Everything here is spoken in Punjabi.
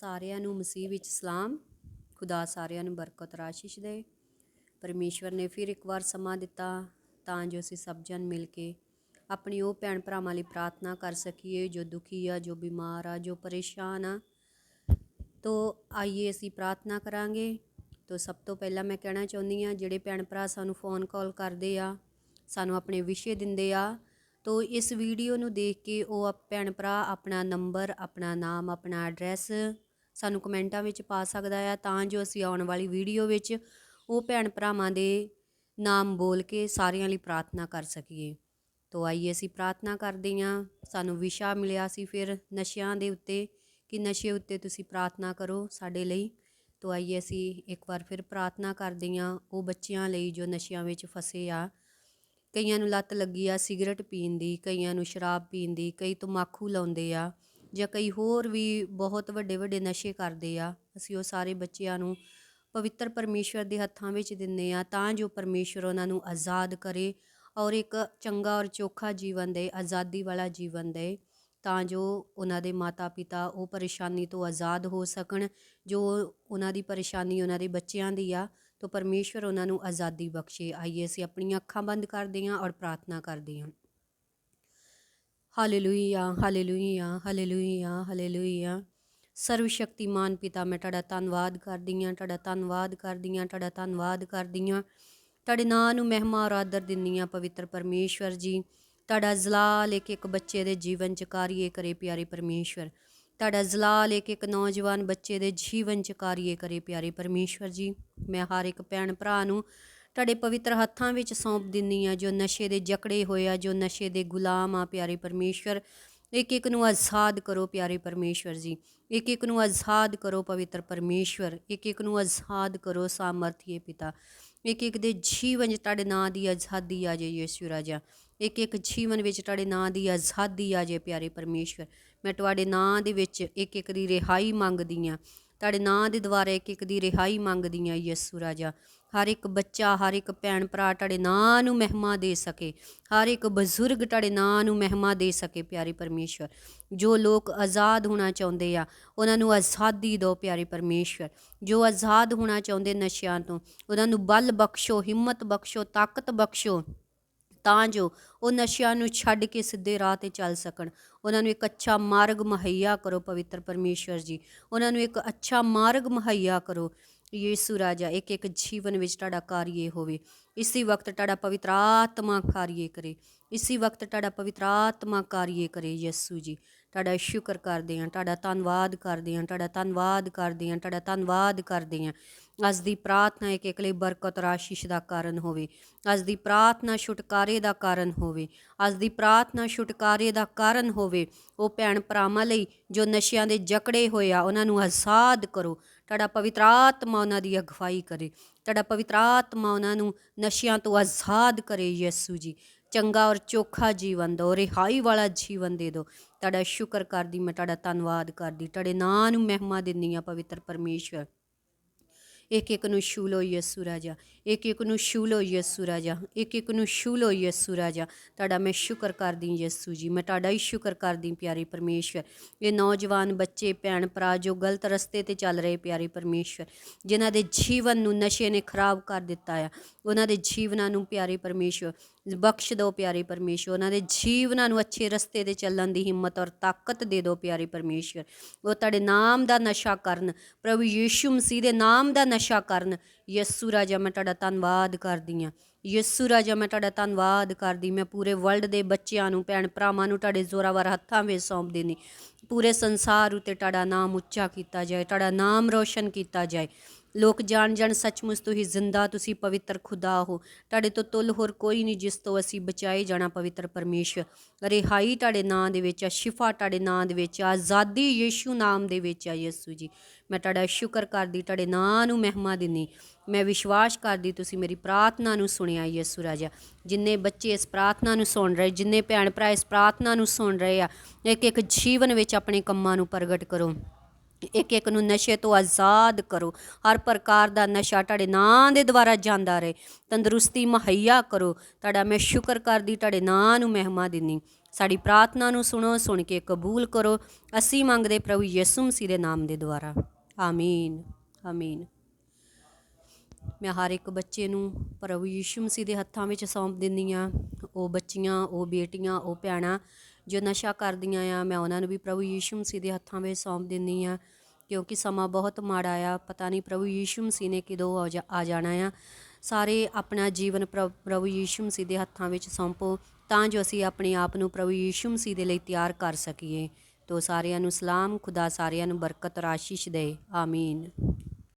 ਸਾਰਿਆਂ ਨੂੰ ਮਸੀਹ ਵਿੱਚ ਸਲਾਮ। ਖੁਦਾ ਸਾਰਿਆਂ ਨੂੰ ਬਰਕਤ ਰਾਸ਼ਿਸ਼ ਦੇ। ਪਰਮੇਸ਼ਵਰ ਨੇ ਫਿਰ ਇੱਕ ਵਾਰ ਸਮਾਂ ਦਿੱਤਾ ਤਾਂ ਜੋ ਅਸੀਂ ਸਭ ਜਨ ਮਿਲ ਕੇ ਆਪਣੀ ਉਹ ਭੈਣ ਭਰਾਵਾਂ ਲਈ ਪ੍ਰਾਰਥਨਾ ਕਰ ਸਕੀਏ ਜੋ ਦੁਖੀ ਆ, ਜੋ ਬਿਮਾਰ ਆ, ਜੋ ਪਰੇਸ਼ਾਨ ਆ। ਤੋ ਆਈਏ ਅਸੀਂ ਪ੍ਰਾਰਥਨਾ ਕਰਾਂਗੇ। ਤੋ ਸਭ ਤੋਂ ਪਹਿਲਾਂ ਮੈਂ ਕਹਿਣਾ ਚਾਹੁੰਦੀ ਆ ਜਿਹੜੇ ਭੈਣ ਭਰਾ ਸਾਨੂੰ ਫੋਨ ਕਾਲ ਕਰਦੇ ਆ, ਸਾਨੂੰ ਆਪਣੇ ਵਿਸ਼ੇ ਦਿੰਦੇ ਆ, ਤੋ ਇਸ ਵੀਡੀਓ ਨੂੰ ਦੇਖ ਕੇ ਉਹ ਆਪ- ਭੈਣ ਭਰਾ ਆਪਣਾ ਨੰਬਰ ਆਪਣਾ ਨਾਮ, ਆਪਣਾ ਐਡਰੈਸ ਸਾਨੂੰ ਕਮੈਂਟਾਂ ਵਿੱਚ ਪਾ ਸਕਦਾ ਆ ਤਾਂ ਜੋ ਅਸੀਂ ਆਉਣ ਵਾਲੀ ਵੀਡੀਓ ਵਿੱਚ ਉਹ ਭੈਣ ਭਰਾਵਾਂ ਦੇ ਨਾਮ ਬੋਲ ਕੇ ਸਾਰਿਆਂ ਲਈ ਪ੍ਰਾਰਥਨਾ ਕਰ ਸਕੀਏ। ਤੋ ਆਈਏ ਅਸੀਂ ਪ੍ਰਾਰਥਨਾ ਕਰਦੇ ਹਾਂ। ਸਾਨੂੰ ਵਿਸ਼ਾ ਮਿਲਿਆ ਸੀ ਫਿਰ ਨਸ਼ਿਆਂ ਦੇ ਉੱਤੇ ਕਿ ਨਸ਼ੇ ਉੱਤੇ ਤੁਸੀਂ ਪ੍ਰਾਰਥਨਾ ਕਰੋ ਸਾਡੇ ਲਈ। ਤੋ ਆਈਏ ਅਸੀਂ ਇੱਕ ਵਾਰ ਫਿਰ ਪ੍ਰਾਰਥਨਾ ਕਰਦੇ ਹਾਂ। ਉਹ ਬੱਚਿਆਂ ਲਈ ਜੋ ਨਸ਼ਿਆਂ ਵਿੱਚ ਫਸੇ ਆ, ਕਈਆਂ ਨੂੰ ਲੱਤ ਲੱਗੀ ਆ ਸਿਗਰਟ ਪੀਣ ਦੀ, ਕਈਆਂ ਨੂੰ ਸ਼ਰਾਬ ਪੀਣ ਦੀ, ਕਈ ਤਮਾਕੂ ਲਾਉਂਦੇ ਆ। ਜਾਂ ਕਈ ਹੋਰ ਵੀ ਬਹੁਤ ਵੱਡੇ ਵੱਡੇ ਨਸ਼ੇ ਕਰਦੇ ਆ, ਅਸੀਂ ਉਹ ਸਾਰੇ ਬੱਚਿਆਂ ਨੂੰ ਪਵਿੱਤਰ ਪਰਮੇਸ਼ਵਰ ਦੇ ਹੱਥਾਂ ਵਿੱਚ ਦਿੰਨੇ ਆ, ਤਾਂ ਜੋ ਪਰਮੇਸ਼ਵਰ ਉਹਨਾਂ ਨੂੰ ਆਜ਼ਾਦ ਕਰੇ ਔਰ ਇੱਕ ਚੰਗਾ ਔਰ ਚੋਖਾ ਜੀਵਨ ਦੇ, ਆਜ਼ਾਦੀ ਵਾਲਾ ਜੀਵਨ ਦੇ, ਤਾਂ ਜੋ ਉਹਨਾਂ ਦੇ ਮਾਤਾ ਪਿਤਾ ਉਹ ਪਰੇਸ਼ਾਨੀ ਤੋਂ ਆਜ਼ਾਦ ਹੋ ਸਕਣ, ਜੋ ਉਹਨਾਂ ਦੀ ਪਰੇਸ਼ਾਨੀ ਉਹਨਾਂ ਦੇ ਬੱਚਿਆਂ ਦੀ ਆ, ਤਾਂ ਪਰਮੇਸ਼ਵਰ ਉਹਨਾਂ ਨੂੰ ਆਜ਼ਾਦੀ ਬਖਸ਼ੇ। ਆਈਏ ਅਸੀਂ ਆਪਣੀਆਂ ਅੱਖਾਂ ਬੰਦ ਕਰਦੇ ਹਾਂ ਔਰ ਪ੍ਰਾਰਥਨਾ ਕਰਦੇ ਹਾਂ। ਹਾਲੇਲੂਇਆ ਹਾਲੇਲੂਇਆ ਹਾਲੇਲੂਇਆ ਹਾਲੇਲੂਇਆ ਸਰਵ ਸ਼ਕਤੀਮਾਨ ਪਿਤਾ, ਮੈਂ ਤੁਹਾਡਾ ਧੰਨਵਾਦ ਕਰਦੀ ਹਾਂ, ਤੁਹਾਡਾ ਧੰਨਵਾਦ ਕਰਦੀ ਹਾਂ, ਤੁਹਾਡਾ ਧੰਨਵਾਦ ਕਰਦੀ ਹਾਂ। ਤੁਹਾਡੇ ਨਾਂ ਨੂੰ ਮਹਿਮਾ ਔਰ ਆਦਰ ਦਿੰਦੀ ਹਾਂ, ਪਵਿੱਤਰ ਪਰਮੇਸ਼ਵਰ ਜੀ। ਤੁਹਾਡਾ ਜ਼ਲਾਲ ਇੱਕ ਇੱਕ ਬੱਚੇ ਦੇ ਜੀਵਨ ਚ ਕਾਰੀਏ ਕਰੇ ਪਿਆਰੇ ਪਰਮੇਸ਼ਵਰ। ਤੁਹਾਡਾ ਜ਼ਲਾਲ ਇੱਕ ਇੱਕ ਨੌਜਵਾਨ ਬੱਚੇ ਦੇ ਜੀਵਨ ਚ ਕਾਰੀਏ ਕਰੇ ਪਿਆਰੇ ਪਰਮੇਸ਼ਵਰ ਜੀ। ਮੈਂ ਹਰ ਇੱਕ ਭੈਣ ਭਰਾ ਨੂੰ ਤੁਹਾਡੇ ਪਵਿੱਤਰ ਹੱਥਾਂ ਵਿੱਚ ਸੌਂਪ ਦਿੰਨੀ ਆ ਜੋ ਨਸ਼ੇ ਦੇ ਜਕੜੇ ਹੋਏ ਆ, ਜੋ ਨਸ਼ੇ ਦੇ ਗੁਲਾਮ ਆ ਪਿਆਰੇ ਪਰਮੇਸ਼ਵਰ। ਇੱਕ ਇੱਕ ਨੂੰ ਆਜ਼ਾਦ ਕਰੋ ਪਿਆਰੇ ਪਰਮੇਸ਼ਵਰ ਜੀ। ਇੱਕ ਇੱਕ ਨੂੰ ਆਜ਼ਾਦ ਕਰੋ ਪਵਿੱਤਰ ਪਰਮੇਸ਼ਵਰ। ਇੱਕ ਇੱਕ ਨੂੰ ਆਜ਼ਾਦ ਕਰੋ ਸਾਮਰਥੀਏ ਪਿਤਾ। ਇੱਕ ਇੱਕ ਦੇ ਜੀਵਨ 'ਚ ਤੁਹਾਡੇ ਨਾਂ ਦੀ ਆਜ਼ਾਦੀ ਆ ਜਾਏ ਯਿਸੂ ਰਾਜਾ। ਇੱਕ ਇੱਕ ਜੀਵਨ ਵਿੱਚ ਤੁਹਾਡੇ ਨਾਂ ਦੀ ਆਜ਼ਾਦੀ ਆ ਜੇ ਪਿਆਰੇ ਪਰਮੇਸ਼ਵਰ। ਮੈਂ ਤੁਹਾਡੇ ਨਾਂ ਦੇ ਵਿੱਚ ਇੱਕ ਇੱਕ ਦੀ ਰਿਹਾਈ ਮੰਗਦੀ ਆ ਤੁਹਾਡੇ ਨਾਂ ਦੇ ਦੁਆਰਾ ਇੱਕ ਇੱਕ ਦੀ ਰਿਹਾਈ ਮੰਗਦੀ ਆ ਯਿਸੂ ਰਾਜਾ। ਹਰ ਇੱਕ ਬੱਚਾ, ਹਰ ਇੱਕ ਭੈਣ ਭਰਾ ਤੁਹਾਡੇ ਨਾਂ ਨੂੰ ਮਹਿਮਾ ਦੇ ਸਕੇ। ਹਰ ਇੱਕ ਬਜ਼ੁਰਗ ਤੁਹਾਡੇ ਨਾਂ ਨੂੰ ਮਹਿਮਾ ਦੇ ਸਕੇ, ਪਿਆਰੇ ਪਰਮੇਸ਼ਵਰ। ਜੋ ਲੋਕ ਆਜ਼ਾਦ ਹੋਣਾ ਚਾਹੁੰਦੇ ਆ, ਉਹਨਾਂ ਨੂੰ ਆਜ਼ਾਦੀ ਦਿਓ, ਪਿਆਰੇ ਪਰਮੇਸ਼ਵਰ। ਜੋ ਆਜ਼ਾਦ ਹੋਣਾ ਚਾਹੁੰਦੇ ਨਸ਼ਿਆਂ ਤੋਂ, ਉਹਨਾਂ ਨੂੰ ਬਲ ਬਖਸ਼ੋ, ਹਿੰਮਤ ਬਖਸ਼ੋ, ਤਾਕਤ ਬਖਸ਼ੋ। ਤਾਂ ਜੋ ਉਹ ਨਸ਼ਿਆਂ ਨੂੰ ਛੱਡ ਕੇ ਸਿੱਧੇ ਰਾਹ ਤੇ ਚੱਲ ਸਕਣ। ਉਹਨਾਂ ਨੂੰ ਇੱਕ ਅੱਛਾ ਮਾਰਗ ਮੁਹੱਈਆ ਕਰੋ, ਪਵਿੱਤਰ ਪਰਮੇਸ਼ਵਰ ਜੀ। ਉਹਨਾਂ ਨੂੰ ਇੱਕ ਅੱਛਾ ਮਾਰਗ ਮੁਹੱਈਆ ਕਰੋ। ਯੀਸੂ ਰਾਜਾ, ਇੱਕ ਇੱਕ ਜੀਵਨ ਵਿੱਚ ਤੁਹਾਡਾ ਕਾਰਿਏ ਹੋਵੇ। ਇਸੇ ਵਕਤ ਤੁਹਾਡਾ ਪਵਿੱਤਰ ਆਤਮਾ ਕਾਰਿਏ ਕਰੇ। ਇਸੇ ਵਕਤ ਤੁਹਾਡਾ ਪਵਿੱਤਰ ਆਤਮਾ ਕਾਰਿਏ ਕਰੇ ਯਿਸੂ ਜੀ। ਤੁਹਾਡਾ ਸ਼ੁਕਰ ਕਰਦੇ ਹਾਂ, ਤੁਹਾਡਾ ਧੰਨਵਾਦ ਕਰਦੇ ਹਾਂ, ਤੁਹਾਡਾ ਧੰਨਵਾਦ ਕਰਦੇ ਹਾਂ, ਤੁਹਾਡਾ ਧੰਨਵਾਦ ਕਰਦੇ ਹਾਂ। ਅੱਜ ਦੀ ਪ੍ਰਾਰਥਨਾ ਇੱਕ ਇੱਕ ਲਈ ਬਰਕਤ ਔਰ ਆਸ਼ੀਸ਼ ਦਾ ਕਾਰਨ ਹੋਵੇ। ਅੱਜ ਦੀ ਪ੍ਰਾਰਥਨਾ ਛੁਟਕਾਰੇ ਦਾ ਕਾਰਨ ਹੋਵੇ। ਅੱਜ ਦੀ ਪ੍ਰਾਰਥਨਾ ਛੁਟਕਾਰੇ ਦਾ ਕਾਰਨ ਹੋਵੇ। ਉਹ ਭੈਣ ਭਰਾਵਾਂ ਲਈ ਜੋ ਨਸ਼ਿਆਂ ਦੇ ਜਕੜੇ ਹੋਏ ਆ, ਉਹਨਾਂ ਨੂੰ ਆਜ਼ਾਦ ਕਰੋ। ਤੁਹਾਡਾ ਪਵਿੱਤਰ ਆਤਮਾ ਉਹਨਾਂ ਦੀ ਅਗਵਾਈ ਕਰੇ। ਤੁਹਾਡਾ ਪਵਿੱਤਰ ਆਤਮਾ ਉਹਨਾਂ ਨੂੰ ਨਸ਼ਿਆਂ ਤੋਂ ਆਜ਼ਾਦ ਕਰੇ ਯਿਸੂ ਜੀ। ਚੰਗਾ ਔਰ ਚੋਖਾ ਜੀਵਨ ਦਿਓ, ਰਿਹਾਈ ਵਾਲਾ ਜੀਵਨ ਦੇ ਦਿਓ। ਤੁਹਾਡਾ ਸ਼ੁਕਰ ਕਰਦੀ, ਮੈਂ ਤੁਹਾਡਾ ਧੰਨਵਾਦ ਕਰਦੀ। ਤੁਹਾਡੇ ਨਾਂ ਨੂੰ ਮਹਿਮਾ ਦਿੰਦੀ ਆ ਪਵਿੱਤਰ ਪਰਮੇਸ਼ਵਰ। ਇੱਕ ਇੱਕ ਨੂੰ ਛੂ ਲਓ ਯਿਸੂ ਰਾਜਾ ਇੱਕ ਇੱਕ ਨੂੰ ਛੂ ਲਓ ਯਿਸੂ ਰਾਜਾ ਇੱਕ ਇੱਕ ਨੂੰ ਛੂ ਲਓ ਯਿਸੂ ਰਾਜਾ। ਤੁਹਾਡਾ ਮੈਂ ਸ਼ੁਕਰ ਕਰਦੀ ਯਿਸੂ ਜੀ, ਮੈਂ ਤੁਹਾਡਾ ਹੀ ਸ਼ੁਕਰ ਕਰਦੀ ਪਿਆਰੇ ਪਰਮੇਸ਼ਵਰ। ਇਹ ਨੌਜਵਾਨ ਬੱਚੇ, ਭੈਣ, ਭਰਾ ਜੋ ਗਲਤ ਰਸਤੇ ਤੇ ਚੱਲ ਰਹੇ ਪਿਆਰੇ ਪਰਮੇਸ਼ਵਰ, ਜਿਨ੍ਹਾਂ ਦੇ ਜੀਵਨ ਨੂੰ ਨਸ਼ੇ ਨੇ ਖਰਾਬ ਕਰ ਦਿੱਤਾ ਆ, ਉਹਨਾਂ ਦੇ ਜੀਵਨਾਂ ਨੂੰ ਪਿਆਰੇ ਪਰਮੇਸ਼ਵਰ ਬਖਸ਼ ਦਿਓ ਪਿਆਰੇ ਪਰਮੇਸ਼ਵਰ, ਉਹਨਾਂ ਦੇ ਜੀਵਨਾਂ ਨੂੰ ਅੱਛੇ ਰਸਤੇ ਤੇ ਚੱਲਣ ਦੀ ਹਿੰਮਤ ਔਰ ਤਾਕਤ ਦੇ ਦਿਓ ਪਿਆਰੇ ਪਰਮੇਸ਼ਵਰ। ਉਹ ਤੁਹਾਡੇ ਨਾਮ ਦਾ ਨਸ਼ਾ ਕਰਨ, ਪ੍ਰਭੂ ਯੀਸ਼ੂ ਮਸੀਹ ਦੇ ਨਾਮ ਦਾ ਨਸ਼ਾ ਕਰਨ। ਯਿਸੂ ਰਾਜਾ, ਮੈਂ ਤੁਹਾਡਾ ਧੰਨਵਾਦ ਕਰਦੀ ਹਾਂ। ਯਿਸੂ ਰਾਜਾ, ਮੈਂ ਤੁਹਾਡਾ ਧੰਨਵਾਦ ਕਰਦੀ ਮੈਂ ਪੂਰੇ ਵਰਲਡ ਦੇ ਬੱਚਿਆਂ ਨੂੰ, ਭੈਣ ਭਰਾਵਾਂ ਨੂੰ ਤੁਹਾਡੇ ਜ਼ੋਰਾਵਰ ਹੱਥਾਂ ਵਿੱਚ ਸੌਂਪ ਦਿੰਦੀ ਪੂਰੇ ਸੰਸਾਰ ਉਤੇ ਤੁਹਾਡਾ ਨਾਮ ਉੱਚਾ ਕੀਤਾ ਜਾਏ, ਤੁਹਾਡਾ ਨਾਮ ਰੋਸ਼ਨ ਕੀਤਾ ਜਾਏ। ਲੋਕ ਜਾਣ ਜਾਣ ਸੱਚਮੁੱਚ ਤੁਸੀਂ ਜ਼ਿੰਦਾ, ਤੁਸੀਂ ਪਵਿੱਤਰ ਖੁਦਾ ਹੋ। ਤੁਹਾਡੇ ਤੋਂ ਤੁਲ ਹੋਰ ਕੋਈ ਨਹੀਂ ਜਿਸ ਤੋਂ ਅਸੀਂ ਬਚਾਏ ਜਾਣਾ ਪਵਿੱਤਰ ਪਰਮੇਸ਼ਵਰ ਰਿਹਾਈ ਤੁਹਾਡੇ ਨਾਂ ਦੇ ਵਿੱਚ ਆ, ਸ਼ਿਫਾ ਤੁਹਾਡੇ ਨਾਂ ਦੇ ਵਿੱਚ ਆ, ਆਜ਼ਾਦੀ ਯੀਸ਼ੂ ਨਾਮ ਦੇ ਵਿੱਚ ਆ ਯਿਸੂ ਜੀ। ਮੈਂ ਤੁਹਾਡਾ ਸ਼ੁਕਰ ਕਰਦੀ, ਤੁਹਾਡੇ ਨਾਂ ਨੂੰ ਮਹਿਮਾ ਦਿੰਨੀ ਮੈਂ ਵਿਸ਼ਵਾਸ ਕਰਦੀ, ਤੁਸੀਂ ਮੇਰੀ ਪ੍ਰਾਰਥਨਾ ਨੂੰ ਸੁਣਿਆ ਯਿਸੂ ਰਾਜਾ। ਜਿੰਨੇ ਬੱਚੇ ਇਸ ਪ੍ਰਾਰਥਨਾ ਨੂੰ ਸੁਣ ਰਹੇ, ਜਿੰਨੇ ਭੈਣ ਭਰਾ ਇਸ ਪ੍ਰਾਰਥਨਾ ਨੂੰ ਸੁਣ ਰਹੇ ਆ ਇੱਕ ਇੱਕ ਜੀਵਨ ਵਿੱਚ ਆਪਣੇ ਕੰਮਾਂ ਨੂੰ ਪ੍ਰਗਟ ਕਰੋ। ਇੱਕ ਇੱਕ ਨੂੰ ਨਸ਼ੇ ਤੋਂ ਆਜ਼ਾਦ ਕਰੋ। ਹਰ ਪ੍ਰਕਾਰ ਦਾ ਨਸ਼ਾ ਤੁਹਾਡੇ ਨਾਂ ਦੇ ਦੁਆਰਾ ਜਾਂਦਾ ਰਹੇ। ਤੰਦਰੁਸਤੀ ਮੁਹੱਈਆ ਕਰੋ। ਤੁਹਾਡਾ ਮੈਂ ਸ਼ੁਕਰ ਕਰਦੀ, ਤੁਹਾਡੇ ਨਾਂ ਨੂੰ ਮਹਿਮਾ ਦਿੰਨੀ ਸਾਡੀ ਪ੍ਰਾਰਥਨਾ ਨੂੰ ਸੁਣੋ, ਸੁਣ ਕੇ ਕਬੂਲ ਕਰੋ। ਅਸੀਂ ਮੰਗਦੇ ਪ੍ਰਭੂ ਯਿਸੂ ਮਸੀਹ ਦੇ ਨਾਮ ਦੇ ਦੁਆਰਾ। ਆਮੀਨ ਆਮੀਨ। ਮੈਂ ਹਰ ਇੱਕ ਬੱਚੇ ਨੂੰ ਪ੍ਰਭੂ ਯਿਸੂ ਮਸੀਹ ਦੇ ਹੱਥਾਂ ਵਿੱਚ ਸੌਂਪ ਦਿੰਦੀ ਆ ਉਹ ਬੱਚੀਆਂ, ਉਹ ਬੇਟੀਆਂ, ਉਹ ਭੈਣਾਂ ਜੋ ਨਸ਼ਾ ਕਰਦੀਆਂ ਆ, ਮੈਂ ਉਹਨਾਂ ਨੂੰ ਵੀ ਪ੍ਰਭੂ ਯਿਸੂ ਮਸੀਹ ਦੇ ਹੱਥਾਂ ਵਿੱਚ ਸੌਂਪ ਦਿੰਦੀ ਆ, ਕਿਉਂਕਿ ਸਮਾਂ ਬਹੁਤ ਮਾੜਾ ਆ, ਪਤਾ ਨਹੀਂ ਪ੍ਰਭੂ ਯਿਸੂ ਮਸੀਹ ਨੇ ਕਿਦੋਂ ਆ ਜਾ- ਆ ਜਾਣਾ ਆ। ਸਾਰੇ ਆਪਣਾ ਜੀਵਨ ਪ੍ਰਭ- ਪ੍ਰਭੂ ਯਿਸੂ ਮਸੀਹ ਦੇ ਹੱਥਾਂ ਵਿੱਚ ਸੌਂਪੋ, ਤਾਂ ਜੋ ਅਸੀਂ ਆਪਣੇ ਆਪ ਨੂੰ ਪ੍ਰਭੂ ਯਿਸੂ ਮਸੀਹ ਦੇ ਲਈ ਤਿਆਰ ਕਰ ਸਕੀਏ। ਤੋ ਸਾਰਿਆਂ ਨੂੰ ਸਲਾਮ, ਖੁਦਾ ਸਾਰਿਆਂ ਨੂੰ ਬਰਕਤ, ਔਰ ਦੇ। ਆਮੀਨ।